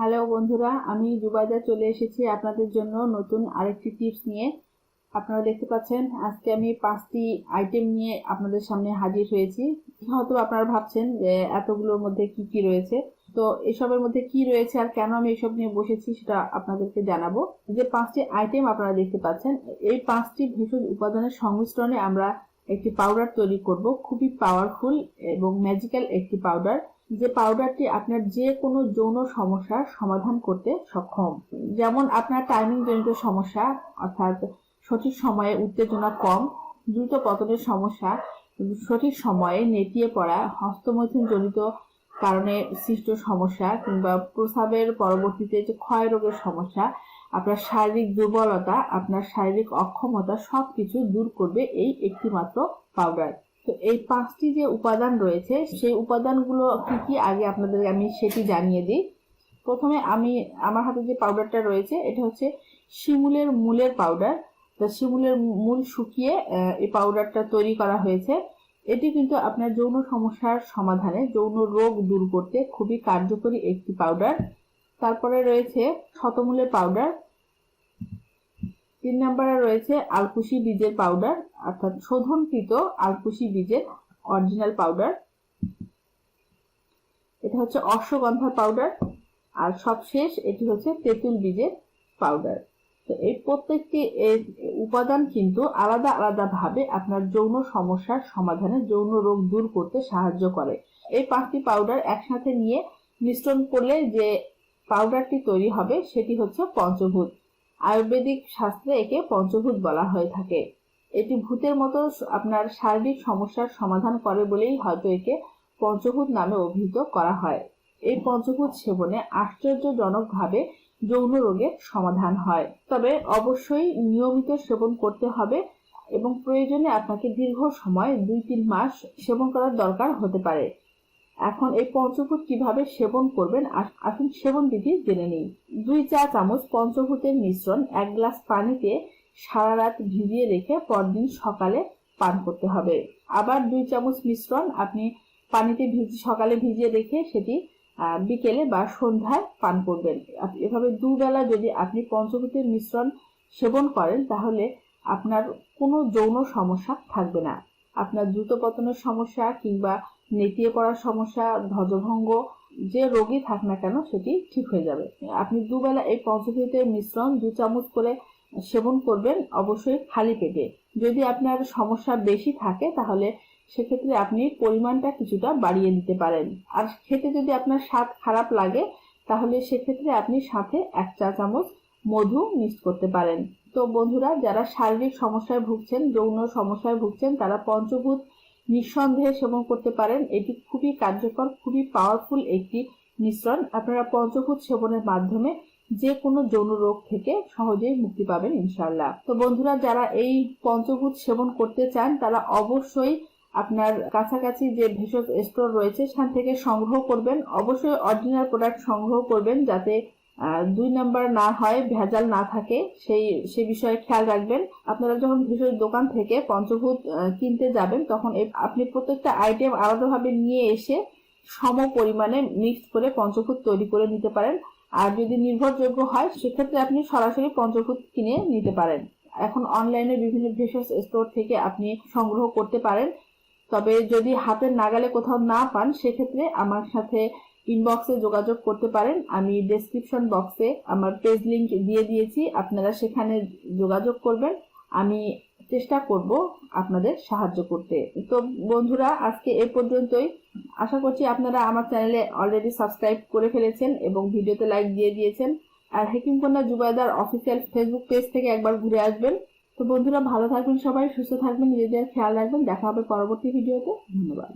Hello বন্ধুরা, আমি জুবাইদা চলে এসেছি আপনাদের জন্য নতুন আরেকটি টিপস নিয়ে। আপনারা দেখতে পাচ্ছেন, আজকে আমি পাঁচটি আইটেম নিয়ে আপনাদের সামনে হাজির হয়েছি। হয়তো আপনারা ভাবছেন যে এতগুলোর মধ্যে কি কি রয়েছে। তো এসবের মধ্যে কি রয়েছে আর কেন আমি এসব নিয়ে বসেছি সেটা আপনাদেরকে জানাব। যে পাঁচটি আইটেম আপনারা দেখতে পাচ্ছেন, এই পাঁচটি ভেষজ উপাদানের সংমিশ্রণে আমরা একটি পাউডার তৈরি করব, খুবই পাওয়ারফুল এবং ম্যাজিক্যাল একটি পাউডার যে পাউডারটি আপনার যে কোনো যৌন সমস্যার সমাধান করতে সক্ষম। যেমন আপনার টাইমিং জনিত সমস্যা, অর্থাৎ সঠিক সময়ে উত্তেজনা কম, দ্রুত পতনের সমস্যা, সঠিক সময়ে নেতিয়ে পড়া, হস্তমৈথুন জনিত কারণে সৃষ্ট সমস্যা কিংবা প্রসাবের পরবর্তীতে যে ক্ষয় রোগের সমস্যা আপনার শারীরিক দুর্বলতা, আপনার শারীরিক অক্ষমতা সব কিছু দূর করবে এই একটিমাত্র পাউডার তো এই পাঁচটি যে উপাদান রয়েছে, সেই উপাদানগুলো কি কি? আগে আপনাদের আমি সেটি জানিয়ে দিই। প্রথমে আমি, আমার হাতে যে পাউডারটা রয়েছে, এটা হচ্ছে শিমুলের মূলের পাউডার তো শিমুলের মূল শুকিয়ে এই পাউডারটা তৈরি করা হয়েছে। এটি কিন্তু আপনার যৌন সমস্যার সমাধানে, যৌন রোগ দূর করতে খুবই কার্যকরী একটি পাউডার তারপরে রয়েছে শতমূলের পাউডার তিন নম্বরে রয়েছে আলকুশি বীজের পাউডার অর্থাৎ শোধনকৃত আলকুশি বীজের অরিজিনাল পাউডার এটা হচ্ছে অশ্বগন্ধার পাউডার আর সবশেষ এটি হচ্ছে তেঁতুল বীজের পাউডার তো এই প্রত্যেকটি উপাদান কিন্তু আলাদা আলাদা ভাবে আপনার যৌন সমস্যার সমাধানে যৌন রোগ দূর করতে সাহায্য করে। এই পাঁচটি পাউডার একসাথে নিয়ে মিশ্রণ করলে যে পাউডারটি তৈরি হবে, সেটি হচ্ছে পঞ্চভূত। আয়ুর্বেদিক শাস্ত্রে একে পঞ্চভূত বলা হয়ে থাকে। এটি ভূতের মতো আপনার শারীরিক সমস্যার সমাধান করে বলেই হয়তো একে পঞ্চভূত নামে অভিহিত করা হয়। এই পঞ্চভূত সেবনে আশ্চর্যজনকভাবে যৌন রোগের সমাধান হয়। তবে অবশ্যই নিয়মিত সেবন করতে হবে এবং প্রয়োজনে আপনাকে দীর্ঘ সময় দুই তিন মাস সেবন করার দরকার হতে পারে। এখন এই পঞ্চভূত কীভাবে সেবন করবেন? আসুন সেবন বিধি জেনে নিই। দুই চা চামচ পঞ্চভূতের মিশ্রণ, এক গ্লাস পানিতে সারা রাত ভিজিয়ে রেখে পরদিন সকালে পান করতে হবে। আবার দুই চামচ মিশ্রণ, আপনি পানিতে ভিজি, সকালে ভিজিয়ে রেখে সেটি বিকেলে বা সন্ধ্যায় পান করবেন। এভাবে দুবেলা যদি আপনি পঞ্চভূতের মিশ্রণ সেবন করেন, তাহলে আপনার কোনো যৌন সমস্যা থাকবে না। আপনার দ্রুত পতনের সমস্যা কিংবা নেতিয়ে পড়ার সমস্যা, ধ্বজভঙ্গ, যে রোগী থাক না কেন সেটি ঠিক হয়ে যাবে। আপনি দুবেলা এই পঞ্চভূতের মিশ্রণ দু চামচ করে সেবন করবেন অবশ্যই খালি পেটে। যদি আপনার সমস্যা বেশি থাকে তাহলে সেক্ষেত্রে আপনি পরিমাণটা কিছুটা বাড়িয়ে দিতে পারেন। আর খেতে যদি আপনার স্বাদ খারাপ লাগে, তাহলে সেক্ষেত্রে আপনি সাথে এক চা চামচ মধু মিক্স করতে পারেন। তো বন্ধুরা, যারা শারীরিক সমস্যায় ভুগছেন, যৌন সমস্যায় ভুগছেন, তারা পঞ্চভূত নিঃসন্দেহে সেবন করতে পারেন। এটি খুবই কার্যকর, খুবই পাওয়ারফুল একটি মিশ্রণ। আপনারা পঞ্চভূত সেবনের মাধ্যমে যে কোনো যৌন রোগ থেকে সহজেই মুক্তি পাবেন ইনশাল্লাহ তো বন্ধুরা, যারা এই পঞ্চভূত সেবন করতে চান, তারা অবশ্যই আপনার কাছাকাছি যে ভেষজ স্টোর রয়েছে, সেখান থেকে সংগ্রহ করবেন। অবশ্যই অরিজিনাল প্রোডাক্ট সংগ্রহ করবেন, যাতে দুই নাম্বার না হয়, ভেজাল না থাকে, সেই সে বিষয়ে খেয়াল রাখবেন। আপনারা যখন ভেষজ দোকান থেকে পঞ্চভূত কিনতে যাবেন, তখন আপনি প্রত্যেকটা আইটেম আলাদাভাবে নিয়ে এসে সম পরিমাণে মিক্স করে পঞ্চভূত তৈরি করে নিতে পারেন। আর যদি নির্ভরযোগ্য হয়, সেক্ষেত্রে আপনি সরাসরি পঞ্চভূত কিনে নিতে পারেন। এখন অনলাইনে বিভিন্ন ভেষজ স্টোর থেকে আপনি সংগ্রহ করতে পারেন। তবে যদি হাতের নাগালে কোথাও না পান, সেক্ষেত্রে আমার সাথে ইনবক্সে যোগাযোগ করতে পারেন। আমি ডেসক্রিপশন বক্সে আমার পেজ লিঙ্ক দিয়ে দিয়েছি। আপনারা সেখানে যোগাযোগ করবেন। আমি চেষ্টা করব আপনাদের সাহায্য করতে। তো বন্ধুরা, আজকে এ পর্যন্তই। আশা করছি আপনারা আমার চ্যানেলে অলরেডি সাবস্ক্রাইব করে ফেলেছেন এবং ভিডিওতে লাইক দিয়ে দিয়েছেন। আর হেকিম কন্যা জুবাইদার অফিসিয়াল ফেসবুক পেজ থেকে একবার ঘুরে আসবেন। তো বন্ধুরা, ভালো থাকবেন সবাই, সুস্থ থাকবেন, নিজেদের খেয়াল রাখবেন। দেখা হবে পরবর্তী ভিডিওতে। ধন্যবাদ।